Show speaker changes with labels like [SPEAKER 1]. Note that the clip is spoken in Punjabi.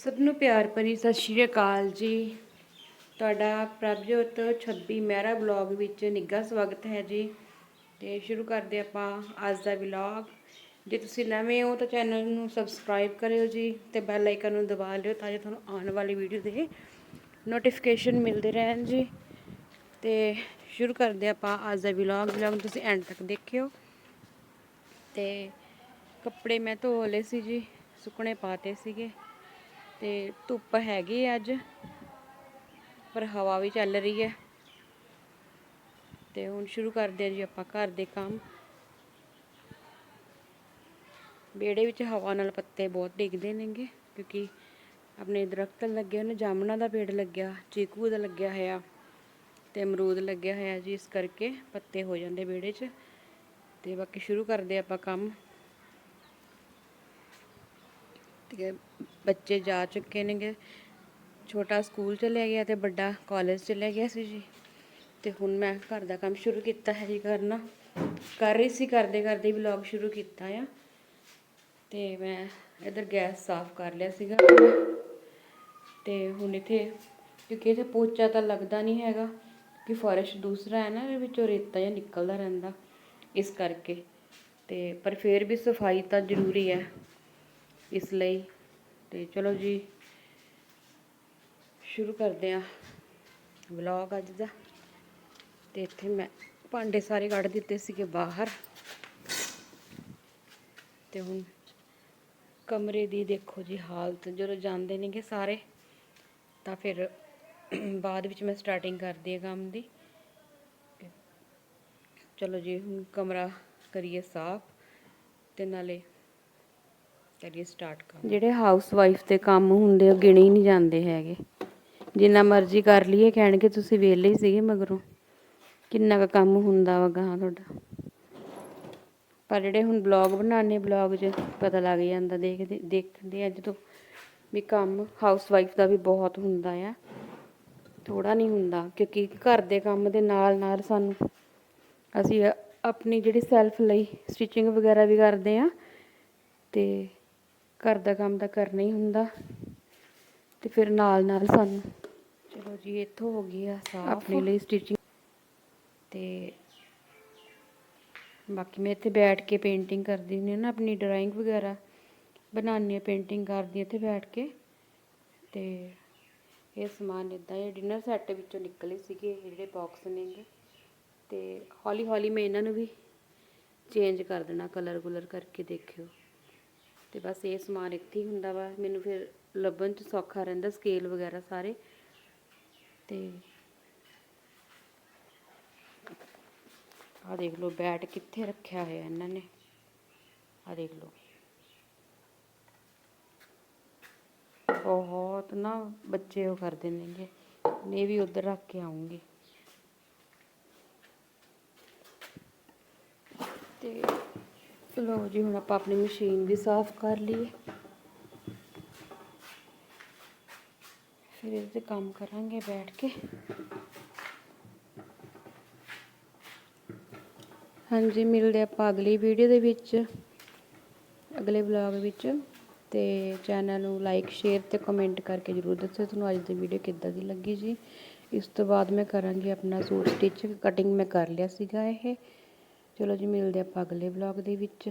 [SPEAKER 1] ਸਭ ਨੂੰ ਪਿਆਰ ਭਰੀ ਸਤਿ ਸ਼੍ਰੀ ਅਕਾਲ ਜੀ। ਤੁਹਾਡਾ ਪ੍ਰਭਜੋਤ 26 ਮਹਿਰਾ ਬਲੌਗ ਵਿੱਚ ਨਿੱਘਾ ਸਵਾਗਤ ਹੈ ਜੀ। ਤੇ ਸ਼ੁਰੂ ਕਰਦੇ ਆਪਾਂ ਅੱਜ ਦਾ ਵਲੌਗ ਜੇ ਤੁਸੀਂ ਨਵੇਂ ਹੋ ਤਾਂ ਚੈਨਲ ਨੂੰ ਸਬਸਕ੍ਰਾਈਬ ਕਰਿਓ ਜੀ ਤੇ ਬੈਲ ਆਈਕਨ ਨੂੰ ਦਬਾ ਲਿਓ ਤਾਂ ਜੋ ਤੁਹਾਨੂੰ ਆਉਣ ਵਾਲੀ ਵੀਡੀਓ ਦੇ ਨੋਟੀਫਿਕੇਸ਼ਨ ਮਿਲਦੇ ਰਹਿਣ ਜੀ। ਤੇ ਸ਼ੁਰੂ ਕਰਦੇ ਆਪਾਂ ਅੱਜ ਦਾ ਵਲੌਗ ਵਲੌਗ ਨੂੰ ਤੁਸੀਂ ਐਂਡ ਤੱਕ ਦੇਖਿਓ। ਤੇ ਕੱਪੜੇ ਮੈਂ ਧੋ ਲਏ ਸੀ ਜੀ, ਸੁੱਕਣੇ ਪਾਤੇ ਸੀਗੇ। ਤੇ ਧੁੱਪ ਹੈਗੀ ਹੈ ਅੱਜ, ਪਰ ਹਵਾ ਵੀ ਚੱਲ ਰਹੀ ਹੈ ਤੇ ਹੁਣ ਸ਼ੁਰੂ ਕਰਦੇ ਹਾਂ ਜੀ ਆਪਾਂ ਘਰ ਦੇ ਕੰਮ। ਵਿਹੜੇ ਵਿੱਚ ਹਵਾ ਨਾਲ ਪੱਤੇ ਬਹੁਤ ਡਿੱਗਦੇ ਨੇਗੇ, ਕਿਉਂਕਿ ਆਪਣੇ ਦਰਖਤ ਲੱਗੇ ਹੋਏ ਨੇ, ਜਾਮਣਾ ਦਾ ਪੇੜ ਲੱਗਿਆ, ਚੀਕੂ ਦਾ ਲੱਗਿਆ ਹੋਇਆ ਤੇ ਅਮਰੂਦ ਲੱਗਿਆ ਹੋਇਆ ਜੀ, ਇਸ ਕਰਕੇ ਪੱਤੇ ਹੋ ਜਾਂਦੇ ਵਿਹੜੇ 'ਚ। ਤੇ ਬਾਕੀ ਸ਼ੁਰੂ ਕਰਦੇ ਆਪਾਂ ਕੰਮ। ਤੇ ਬੱਚੇ ਜਾ ਚੁੱਕੇ ਨੇਗੇ। ਛੋਟਾ ਸਕੂਲ ਚਲਿਆ ਗਿਆ ਤੇ ਵੱਡਾ ਕਾਲਜ ਚਲਿਆ ਗਿਆ ਸੀ ਜੀ। ਤੇ ਹੁਣ ਮੈਂ ਘਰ ਦਾ ਕੰਮ ਸ਼ੁਰੂ ਕੀਤਾ ਹੈ ਜੀ ਕਰਨਾ। ਕਰ ਰਹੀ ਸੀ ਕਰਦੇ ਕਰਦੇ ਵਲੌਗ ਸ਼ੁਰੂ ਕੀਤਾ ਆ। ਤੇ ਮੈਂ ਇਧਰ ਗੈਸ ਸਾਫ਼ ਕਰ ਲਿਆ ਸੀਗਾ। ਤੇ ਹੁਣ ਇੱਥੇ ਕਿਉਂਕਿ ਇੱਥੇ ਪੋਚਾ ਤਾਂ ਲੱਗਦਾ ਨਹੀਂ ਹੈਗਾ ਕਿ ਫਰਸ਼ ਦੂਸਰਾ ਹੈ ਨਾ, ਇਹਦੇ ਵਿੱਚੋਂ ਰੇਤਾ ਜਿਹਾ ਨਿਕਲਦਾ ਰਹਿੰਦਾ ਇਸ ਕਰਕੇ। ਤੇ ਪਰ ਫਿਰ ਵੀ ਸਫ਼ਾਈ ਤਾਂ ਜ਼ਰੂਰੀ ਹੈ। ਇਸ ਲਈ। ਤੇ ਚਲੋ ਜੀ, ਸ਼ੁਰੂ ਕਰਦੇ ਆ ਵਲੌਗ ਅੱਜ ਦਾ। ਤੇ ਇੱਥੇ ਮੈਂ ਭਾਂਡੇ ਸਾਰੇ ਕੱਢ ਦਿੱਤੇ ਸੀਗੇ ਬਾਹਰ। ਤੇ ਹੁਣ ਕਮਰੇ ਦੀ ਦੇਖੋ ਜੀ ਹਾਲਤ, ਜਦੋਂ ਜਾਂਦੇ ਨੇਗੇ ਸਾਰੇ, ਤਾਂ ਫਿਰ ਬਾਅਦ ਵਿੱਚ ਮੈਂ ਸਟਾਰਟਿੰਗ ਕਰਦੀ ਹਾਂ ਕੰਮ ਦੀ। ਚਲੋ ਜੀ, ਹੁਣ ਕਮਰਾ ਕਰੀਏ ਸਾਫ਼, ਤੇ ਨਾਲੇ ਕਰੀਏ ਸਟਾਰਟ ਕੰਮ। ਜਿਹੜੇ ਹਾਊਸ ਵਾਈਫ ਦੇ ਕੰਮ ਹੁੰਦੇ ਉਹ ਗਿਣੇ ਹੀ ਨਹੀਂ ਜਾਂਦੇ ਹੈਗੇ। ਜਿੰਨਾ ਮਰਜ਼ੀ ਕਰ ਲਈਏ, ਕਹਿਣਗੇ ਤੁਸੀਂ ਵਿਹਲੇ ਹੀ ਸੀਗੇ ਮਗਰੋਂ। ਕਿੰਨਾ ਕੁ ਕੰਮ ਹੁੰਦਾ ਵਾ ਗਾਂ ਤੁਹਾਡਾ। ਪਰ ਜਿਹੜੇ ਹੁਣ ਬਲੌਗ ਬਣਾਉਂਦੇ ਬਲੌਗ 'ਚ ਪਤਾ ਲੱਗ ਜਾਂਦਾ, ਦੇਖਦੇ ਦੇਖਦੇ ਆ ਜਦੋਂ ਵੀ ਕੰਮ ਹਾਊਸ ਵਾਈਫ ਦਾ ਵੀ ਬਹੁਤ ਹੁੰਦਾ ਆ। ਥੋੜਾ ਨਹੀਂ ਹੁੰਦਾ, ਕਿਉਂਕਿ ਘਰ ਦੇ ਕੰਮ ਦੇ ਨਾਲ ਨਾਲ ਸਾਨੂੰ ਅਸੀਂ ਆਪਣੀ ਜਿਹੜੀ ਸੈਲਫ ਲਈ ਸਟਿਚਿੰਗ ਵਗੈਰਾ ਵੀ ਕਰਦੇ ਆ। ਤੇ ਘਰ ਦਾ ਕੰਮ ਤਾਂ ਕਰਨਾ ਹੀ ਹੁੰਦਾ। ਤੇ ਫਿਰ ਨਾਲ ਨਾਲ ਸਾਨੂੰ ਚਲੋ ਜੀ ਇੱਥੋਂ ਹੋ ਗਈ ਆ ਸਾਫ਼। ਆਪਣੇ ਲਈ ਸਟਿਚਿੰਗ ਤੇ ਬਾਕੀ ਮੈਂ ਇੱਥੇ ਬੈਠ ਕੇ ਪੇਂਟਿੰਗ ਕਰਦੀ ਹੁੰਦੀ ਹਾਂ ਨਾ ਆਪਣੀ ਡਰਾਇੰਗ ਵਗੈਰਾ ਬਣਾਉਂਦੀ ਹਾਂ ਪੇਂਟਿੰਗ ਕਰਦੀ ਇੱਥੇ ਬੈਠ ਕੇ। ਤੇ ਇਹ ਸਮਾਨ ਇਦਾਂ ਇਹ ਡਿਨਰ ਸੈੱਟ ਵਿੱਚੋਂ ਨਿਕਲੇ ਸੀਗੇ ਜਿਹੜੇ ਬਾਕਸ ਨੇਗੇ ਤੇ ਹੌਲੀ ਹੌਲੀ ਮੈਂ ਇਹਨਾਂ ਨੂੰ ਵੀ ਚੇਂਜ ਕਰ ਦੇਣਾ ਕਲਰ ਗੁਲਰ ਕਰਕੇ ਦੇਖਿਓ। ਤੇ ਬਸ ਇਹ ਸਮਾਨ ਇੱਥੇ ਹੀ ਹੁੰਦਾ ਵਾ। ਮੈਨੂੰ ਫਿਰ ਲੱਭਣ 'ਚ ਸੌਖਾ ਰਹਿੰਦਾ ਸਕੇਲ ਵਗੈਰਾ ਸਾਰੇ। ਤੇ ਆ ਦੇਖ ਲਓ ਬੈਟ ਕਿੱਥੇ ਰੱਖਿਆ ਹੋਇਆ ਇਹਨਾਂ ਨੇ। ਆ ਦੇਖ ਲਓ। ਬਹੁਤ ਨਾ ਬੱਚੇ ਉਹ ਕਰਦੇ ਨੇਗੇ ਨੇ ਵੀ ਉਧਰ ਰੱਖ ਕੇ ਆਉਂਗੀ ਤੇ ਲੋ ਜੀ, ਹੁਣ ਆਪਾਂ ਆਪਣੀ ਮਸ਼ੀਨ ਵੀ ਸਾਫ਼ ਕਰ ਲਈਏ। ਫਿਰ ਇਹਦੇ ਤੇ ਕੰਮ ਕਰਾਂਗੇ ਬੈਠ ਕੇ। ਹਾਂਜੀ, ਮਿਲਦੇ ਆਪਾਂ ਅਗਲੀ ਵੀਡੀਓ ਦੇ ਵਿੱਚ, ਅਗਲੇ ਵਲੌਗ ਵਿੱਚ। ਤੇ ਚੈਨਲ ਨੂੰ ਲਾਈਕ ਸ਼ੇਅਰ ਤੇ ਕਮੈਂਟ ਕਰਕੇ ਜਰੂਰ ਦੱਸਿਓ ਤੁਹਾਨੂੰ ਅੱਜ ਦੀ ਵੀਡੀਓ ਕਿੱਦਾਂ ਦੀ ਲੱਗੀ ਜੀ। ਇਸ ਤੋਂ ਬਾਅਦ ਮੈਂ ਕਰਾਂਗੀ ਆਪਣਾ ਸੂਟ ਸਟਿਚ ਕਟਿੰਗ ਮੈਂ ਕਰ ਲਿਆ ਸੀਗਾ ਇਹ। ਚਲੋ ਜੀ ਮਿਲਦੇ ਆਪਾਂ ਅਗਲੇ ਵਲੌਗ ਦੇ ਵਿੱਚ।